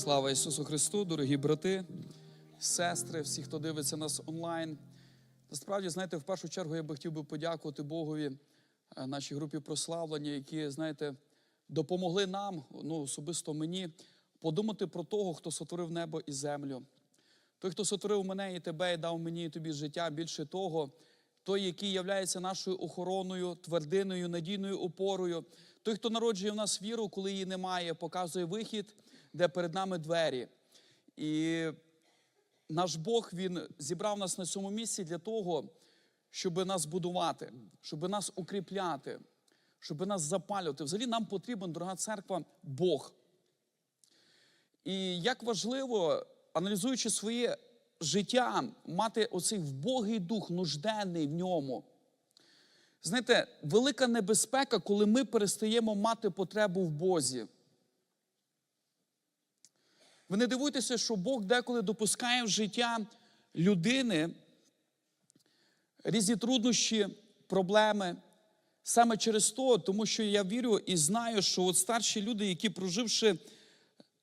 Слава Ісусу Христу, дорогі брати, сестри, всі, хто дивиться нас онлайн. Насправді, знаєте, в першу чергу я би хотів би подякувати Богові, е, нашій групі прославлення, які, знаєте, допомогли нам, ну особисто мені, подумати про того, хто сотворив небо і землю. Той, хто сотворив мене і тебе, і дав мені і тобі життя, більше того, той, який являється нашою охороною, твердиною, надійною опорою, той, хто народжує в нас віру, коли її немає, показує вихід, де перед нами двері. І наш Бог Він зібрав нас на цьому місці для того, щоб нас будувати, щоб нас укріпляти, щоб нас запалювати. Взагалі нам потрібен, дорога церква, Бог. І як важливо, аналізуючи своє життя, мати оцей вбогий дух, нужденний в ньому. Знаєте, велика небезпека, коли ми перестаємо мати потребу в Бозі. Ви не дивуйтеся, що Бог деколи допускає в життя людини різні труднощі, проблеми. Саме через то, тому що я вірю і знаю, що от старші люди, які проживши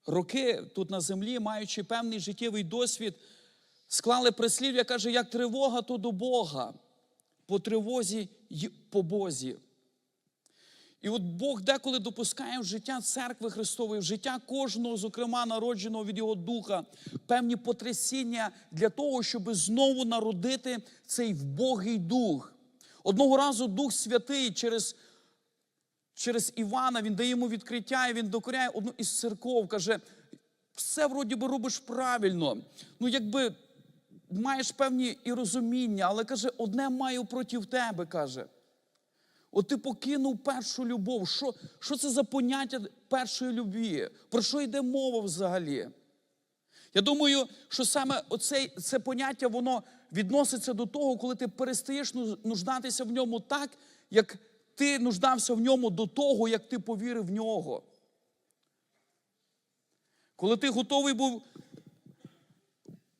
роки тут на землі, маючи певний життєвий досвід, склали прислів'я, каже, як тривога, то до Бога, по тривозі й по Бозі. І от Бог деколи допускає в життя церкви Христової, в життя кожного, зокрема, народженого від Його Духа, певні потрясіння для того, щоб знову народити цей вбогий дух. Одного разу Дух Святий через, через Івана він дає йому відкриття, і він докоряє одну із церков, каже, все вроді би робиш правильно. Ну, якби маєш певні і розуміння, але каже, одне маю проти тебе, каже. От ти покинув першу любов. Що, що це за поняття першої любві? Про що йде мова взагалі? Я думаю, що саме оцей, це поняття воно відноситься до того, коли ти перестаєш ну- нуждатися в ньому так, як ти нуждався в ньому до того, як ти повірив в нього. Коли ти готовий був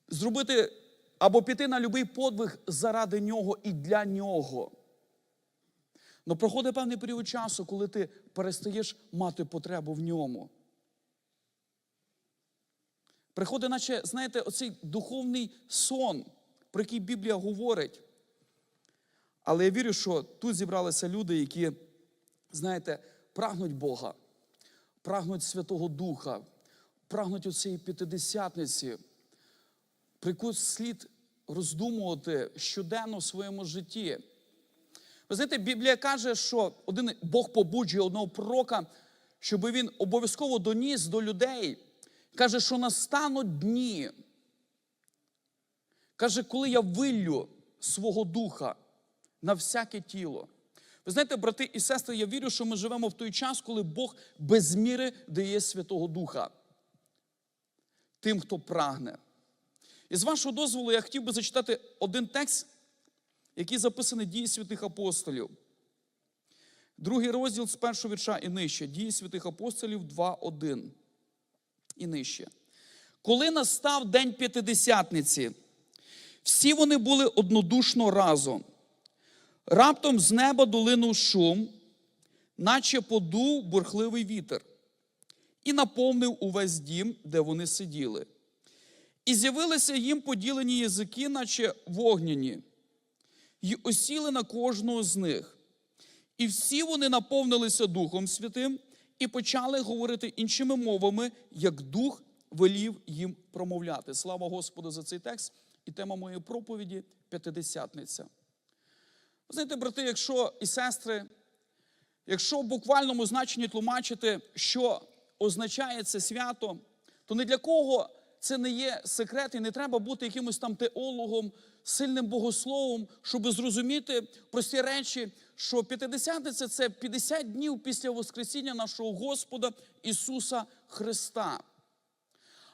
зробити або піти на будь-який подвиг заради нього і для нього. Ну проходить певний період часу, коли ти перестаєш мати потребу в ньому. Приходить, наче, знаєте, оцей духовний сон, про який Біблія говорить. Але я вірю, що тут зібралися люди, які, знаєте, прагнуть Бога, прагнуть Святого Духа, прагнуть оцієї п'ятидесятниці, про яку слід роздумувати щоденно в своєму житті. Ви знаєте, Біблія каже, що один Бог побуджує одного пророка, щоб він обов'язково доніс до людей. Каже, що настануть дні. Каже, коли я виллю свого духа на всяке тіло. Ви знаєте, брати і сестри, я вірю, що ми живемо в той час, коли Бог без міри дає Святого Духа тим, хто прагне. І з вашого дозволу я хотів би зачитати один текст, який записаний дії святих апостолів. Другий розділ з першого вірша і нижче. Дії святих апостолів 2.1 і нижче. Коли настав день п'ятидесятниці, всі вони були однодушно разом. Раптом з неба долинув шум, наче подув бурхливий вітер, і наповнив увесь дім, де вони сиділи. І з'явилися їм поділені язики, наче вогняні, і осіли на кожного з них. І всі вони наповнилися Духом Святим і почали говорити іншими мовами, як Дух велів їм промовляти. Слава Господу за цей текст. І тема моєї проповіді п'ятидесятниця. Ви знаєте, брати, якщо і сестри, якщо в буквальному значенні тлумачити, що означає це свято, то не для кого це не є секрет, і не треба бути якимось там теологом, сильним богословом, щоб зрозуміти прості речі, що п'ятидесятниця це 50 днів після Воскресіння нашого Господа Ісуса Христа.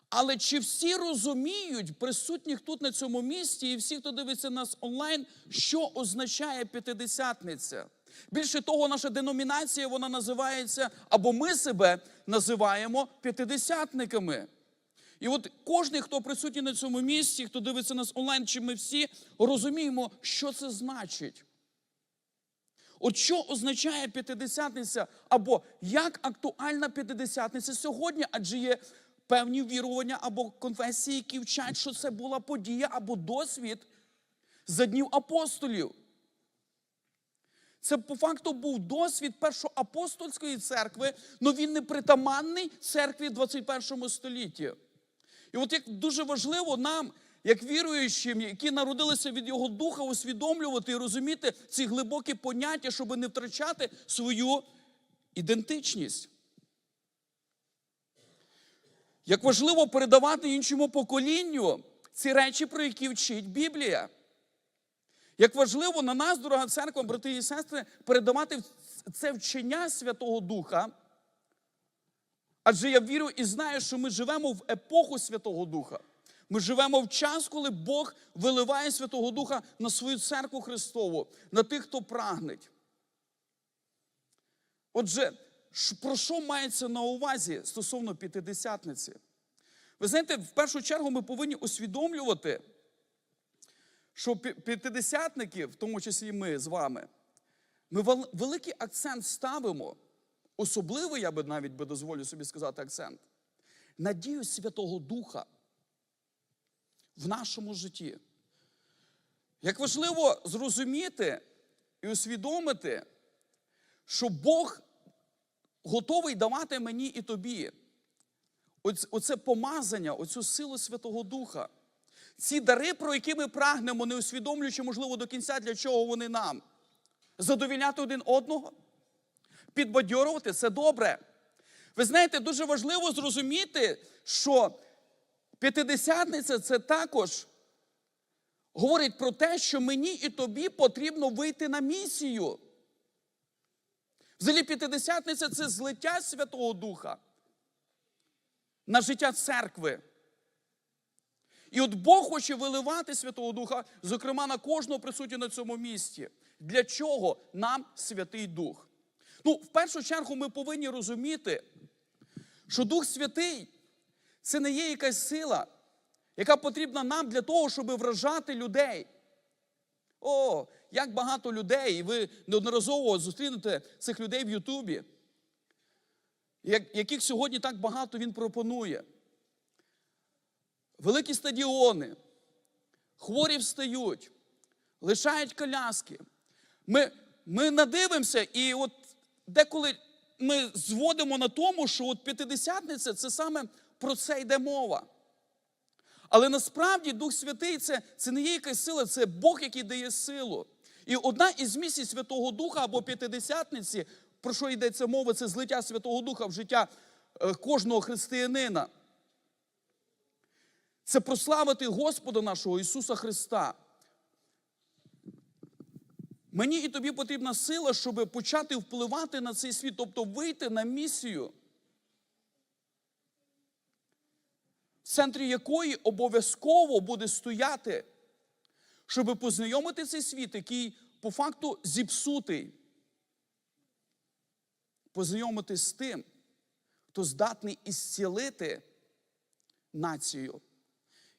Але чи всі розуміють, присутніх тут на цьому місці, і всі, хто дивиться нас онлайн, що означає п'ятидесятниця? Більше того, наша деномінація вона називається, або ми себе називаємо п'ятидесятниками. І от кожен, хто присутній на цьому місці, хто дивиться нас онлайн, чи ми всі розуміємо, що це значить. От що означає п'ятидесятниця, або як актуальна п'ятидесятниця сьогодні, адже є певні вірування або конфесії, які вчать, що це була подія або досвід за днів апостолів. Це по факту був досвід першоапостольської церкви, але він не притаманний церкві 21 столітті. І от як дуже важливо нам, як віруючим, які народилися від Його Духа, усвідомлювати і розуміти ці глибокі поняття, щоб не втрачати свою ідентичність. Як важливо передавати іншому поколінню ці речі, про які вчить Біблія. Як важливо на нас, дорога церква, брати і сестри, передавати це вчення Святого Духа. Адже я вірю і знаю, що ми живемо в епоху Святого Духа. Ми живемо в час, коли Бог виливає Святого Духа на свою церкву Христову, на тих, хто прагнеть. Отже, про що мається на увазі стосовно п'ятидесятниці? Ви знаєте, в першу чергу ми повинні усвідомлювати, що п'ятидесятники, в тому числі ми з вами, ми великий акцент ставимо, особливий, я би навіть би дозволю собі сказати акцент, надію Святого Духа в нашому житті. Як важливо зрозуміти і усвідомити, що Бог готовий давати мені і тобі оце помазання, оцю силу Святого Духа. Ці дари, про які ми прагнемо, не усвідомлюючи, можливо, до кінця, для чого вони нам. Задовільняти один одного, підбадьорувати це добре. Ви знаєте, дуже важливо зрозуміти, що п'ятидесятниця це також говорить про те, що мені і тобі потрібно вийти на місію. Взагалі, п'ятидесятниця це злиття Святого Духа на життя церкви. І от Бог хоче виливати Святого Духа, зокрема на кожного присутнього на цьому місці. Для чого нам Святий Дух? Ну, в першу чергу, ми повинні розуміти, що Дух Святий це не є якась сила, яка потрібна нам для того, щоб вражати людей. О, як багато людей, і ви неодноразово зустрінете цих людей в Ютубі, яких сьогодні так багато він пропонує. Великі стадіони, хворі встають, лишають коляски. Ми, ми надивимося, і от деколи ми зводимо на тому, що от п'ятидесятниця це саме про це йде мова. Але насправді Дух Святий це, це не є якась сила, це Бог, який дає силу. І одна із місій Святого Духа або п'ятидесятниці, про що йдеться мова, це злиття Святого Духа в життя е, кожного християнина. Це прославити Господа нашого Ісуса Христа. Мені і тобі потрібна сила, щоб почати впливати на цей світ, тобто вийти на місію, в центрі якої обов'язково буде стояти, щоб познайомити цей світ, який по факту зіпсутий. Познайомити з тим, хто здатний ісцілити націю,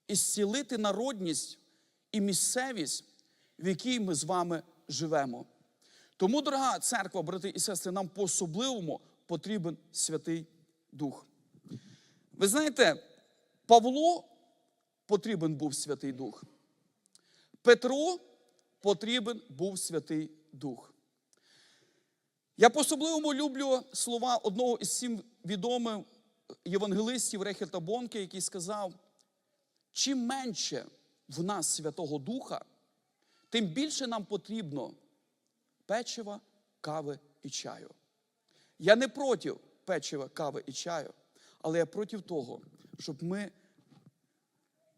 ісцілити народність і місцевість, в якій ми з вами живемо. Тому, дорога церква, брати і сестри, нам по-особливому потрібен Святий Дух. Ви знаєте, Павлу потрібен був Святий Дух. Петру потрібен був Святий Дух. Я по-особливому люблю слова одного із сім відомих євангелистів Рехерта Бонке, який сказав: чим менше в нас Святого Духа, тим більше нам потрібно печива, кави і чаю. Я не проти печива, кави і чаю, але я проти того, щоб ми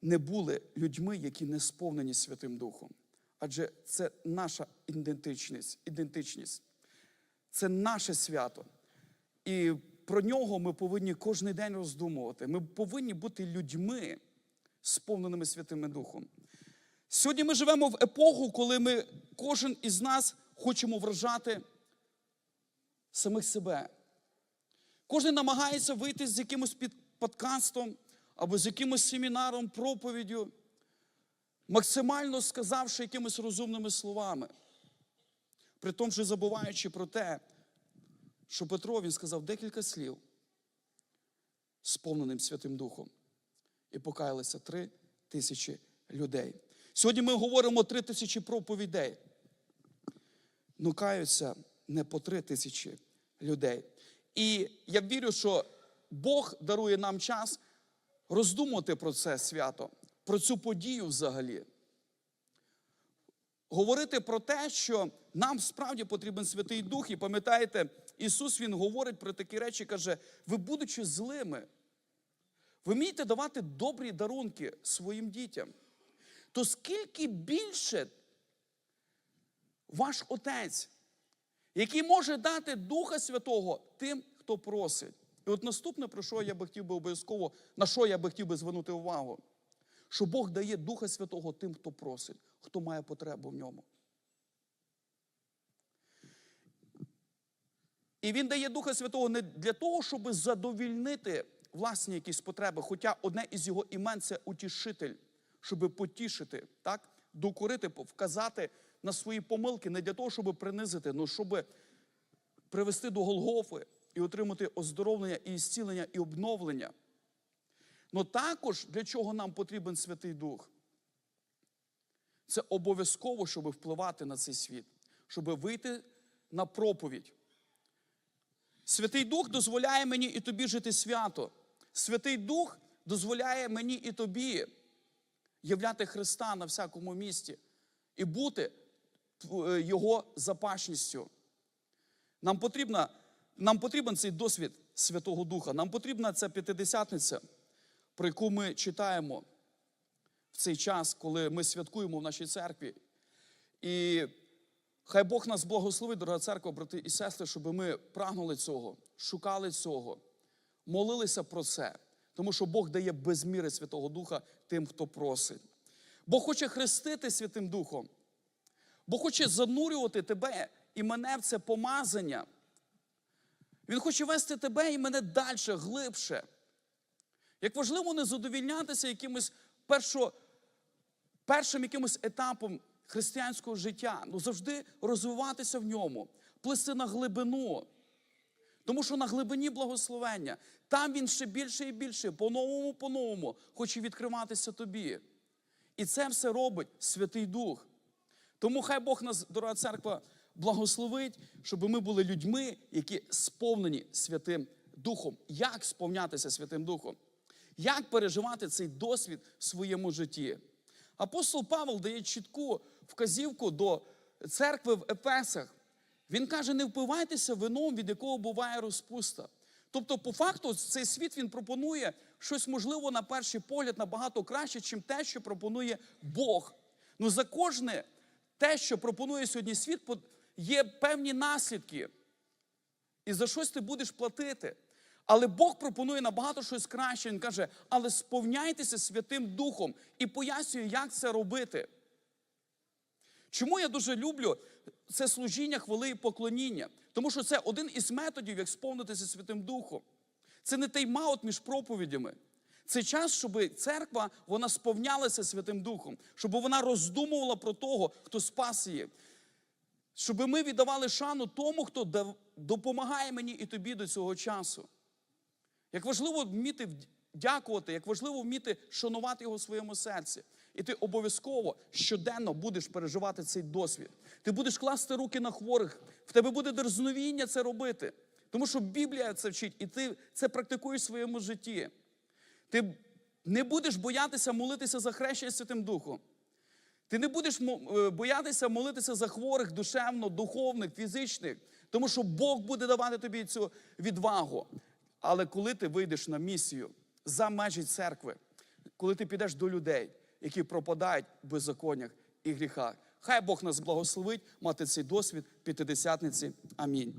не були людьми, які не сповнені Святим Духом. Адже це наша ідентичність, ідентичність. Це наше свято. І про нього ми повинні кожен день роздумувати. Ми повинні бути людьми, сповненими Святим Духом. Сьогодні ми живемо в епоху, коли ми, кожен із нас хочемо вражати самих себе. Кожен намагається вийти з якимось під подкастом або з якимось семінаром, проповіддю, максимально сказавши якимись розумними словами. При тому, що забуваючи про те, що Петро він сказав декілька слів. сповненим Святим Духом. І покаялися три тисячі людей. Сьогодні ми говоримо три тисячі проповідей. Ну, каються не по три тисячі людей. І я вірю, що Бог дарує нам час роздумувати про це свято, про цю подію взагалі. Говорити про те, що нам справді потрібен Святий Дух. І пам'ятаєте, Ісус Він говорить про такі речі, каже: ви, будучи злими, ви вмієте давати добрі дарунки своїм дітям. То скільки більше ваш Отець, який може дати Духа Святого тим, хто просить. І от наступне, про що я би хотів би обов'язково, на що я би хотів би звернути увагу, що Бог дає Духа Святого тим, хто просить, хто має потребу в ньому. І Він дає Духа Святого не для того, щоб задовільнити власні якісь потреби, хоча одне із його імен це утішитель, щоб потішити, так? докорити, вказати на свої помилки, не для того, щоб принизити, але щоб привести до Голгофи і отримати оздоровлення, і зцілення, і обновлення. Но також для чого нам потрібен Святий Дух? Це обов'язково, щоб впливати на цей світ, щоб вийти на проповідь. Святий Дух дозволяє мені і тобі жити свято. Святий Дух дозволяє мені і тобі являти Христа на всякому місці і бути е, Його запашністю. Нам, потрібна, нам потрібен цей досвід Святого Духа. Нам потрібна ця п'ятидесятниця, про яку ми читаємо в цей час, коли ми святкуємо в нашій церкві. І хай Бог нас благословить, дорога церква, брати і сестри, щоб ми прагнули цього, шукали цього, молилися про це. Тому що Бог дає без міри Святого Духа тим, хто просить. Бог хоче хрестити Святим Духом. Бог хоче занурювати тебе і мене в це помазання. Він хоче вести тебе і мене далі, глибше. Як важливо не задовільнятися якимось першо, першим якимось етапом християнського життя, ну завжди розвиватися в ньому, плисти на глибину. Тому що на глибині благословення, там він ще більше і більше, по-новому, по-новому хоче відкриватися тобі. І це все робить Святий Дух. Тому хай Бог нас, дорога церква, благословить, щоб ми були людьми, які сповнені Святим Духом. Як сповнятися Святим Духом? Як переживати цей досвід в своєму житті? Апостол Павел дає чітку вказівку до церкви в Ефесах. Він каже: не впивайтеся вином, від якого буває розпуста. Тобто, по факту, цей світ він пропонує щось, можливо, на перший погляд набагато краще, ніж те, що пропонує Бог. Ну за кожне те, що пропонує сьогодні світ, є певні наслідки. І за щось ти будеш платити. Але Бог пропонує набагато щось краще. Він каже, але сповняйтеся Святим Духом і пояснює, як це робити. Чому я дуже люблю це служіння хвали і поклоніння? Тому що це один із методів, як сповнитися Святим Духом. Це не тайм-аут між проповідями. Це час, щоб церква вона сповнялася Святим Духом, щоб вона роздумувала про того, хто спас її. Щоб ми віддавали шану тому, хто допомагає мені і тобі до цього часу. Як важливо вміти дякувати, як важливо вміти шанувати його в своєму серці. І ти обов'язково щоденно будеш переживати цей досвід. Ти будеш класти руки на хворих, в тебе буде дерзновіння це робити. Тому що Біблія це вчить, і ти це практикуєш в своєму житті. Ти не будеш боятися молитися за хрещення Святим Духом. Ти не будеш боятися молитися за хворих душевно, духовних, фізичних, тому що Бог буде давати тобі цю відвагу. Але коли ти вийдеш на місію за межі церкви, коли ти підеш до людей, які пропадають в беззаконнях і гріхах, хай Бог нас благословить мати цей досвід п'ятидесятниці. Амінь.